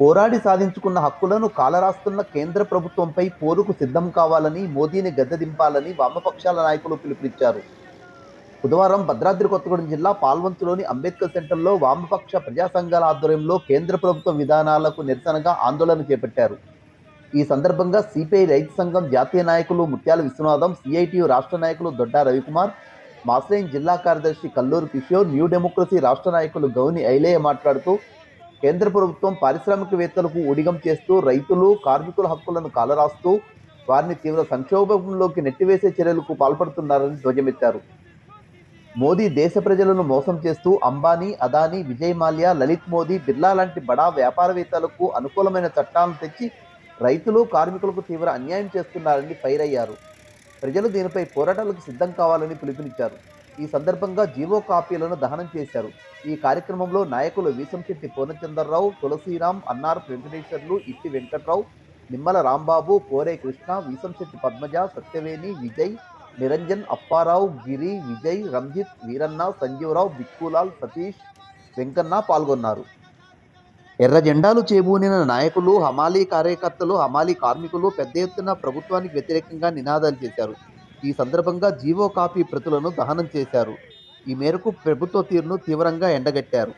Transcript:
పోరాడి సాధించుకున్న హక్కులను కాలరాస్తున్న కేంద్ర ప్రభుత్వంపై పోరుకు సిద్ధం కావాలని మోదీని గద్దెదింపాలని వామపక్షాల నాయకులు పిలుపునిచ్చారు. బుధవారం భద్రాద్రి కొత్తగూడెం జిల్లా పాల్వంతులోని అంబేద్కర్ సెంటర్లో వామపక్ష ప్రజా సంఘాల ఆధ్వర్యంలో కేంద్ర ప్రభుత్వ విధానాలకు నిరసనగా ఆందోళన చేపట్టారు. ఈ సందర్భంగా సిపిఐ రైతు సంఘం జాతీయ నాయకులు ముత్యాల విశ్వనాథం సిఐటియు రాష్ట్ర నాయకులు దొడ్డా రవికుమార్ మాస్లైన్ జిల్లా కార్యదర్శి కల్లూరు కిషోర్ న్యూ డెమోక్రసీ రాష్ట్ర నాయకులు గౌని ఐలేయ మాట్లాడుతూ కేంద్ర ప్రభుత్వం పారిశ్రామికవేత్తలకు ఉడిగం చేస్తూ రైతులు కార్మికుల హక్కులను కాలరాస్తూ వారిని తీవ్ర సంక్షోభంలోకి నెట్టివేసే చర్యలకు పాల్పడుతున్నారని ధ్వజమెత్తారు. మోదీ దేశ ప్రజలను మోసం చేస్తూ అంబానీ అదానీ విజయ్ మాల్యా లలిత్ మోదీ బిర్లా లాంటి బడా వ్యాపారవేత్తలకు అనుకూలమైన చట్టాలను తెచ్చి రైతులు కార్మికులకు తీవ్ర అన్యాయం చేస్తున్నారని ఫైర్ అయ్యారు. ప్రజలు దీనిపై పోరాటాలకు సిద్ధం కావాలని పిలుపునిచ్చారు. ఈ సందర్భంగా జీవో కాపీలను దహనం చేశారు. ఈ కార్యక్రమంలో నాయకులు వీసంశెట్టి పూర్ణచంద్రరావు తులసీరాం అన్నార్ వెంకటేశ్వర్లు ఇట్టి వెంకట్రావు నిమ్మల రాంబాబు కోరే కృష్ణ వీసంశెట్టి పద్మజ సత్యవేణి విజయ్ నిరంజన్ అప్పారావు గిరి విజయ్ రంజిత్ వీరన్న సంజీవరావు బిక్కులాల్ సతీష్ వెంకన్న పాల్గొన్నారు. ఎర్ర జెండాలు చేబూనిన నాయకులు హమాలీ కార్యకర్తలు హమాలీ కార్మికులు పెద్ద ఎత్తున ప్రభుత్వానికి వ్యతిరేకంగా నినాదాలు చేశారు. ఈ సందర్భంగా జీవో కాపీ ప్రతులను దహనం చేశారు. ఈ మేరకు ప్రభుత్వ తీరును తీవ్రంగా ఎండగట్టారు.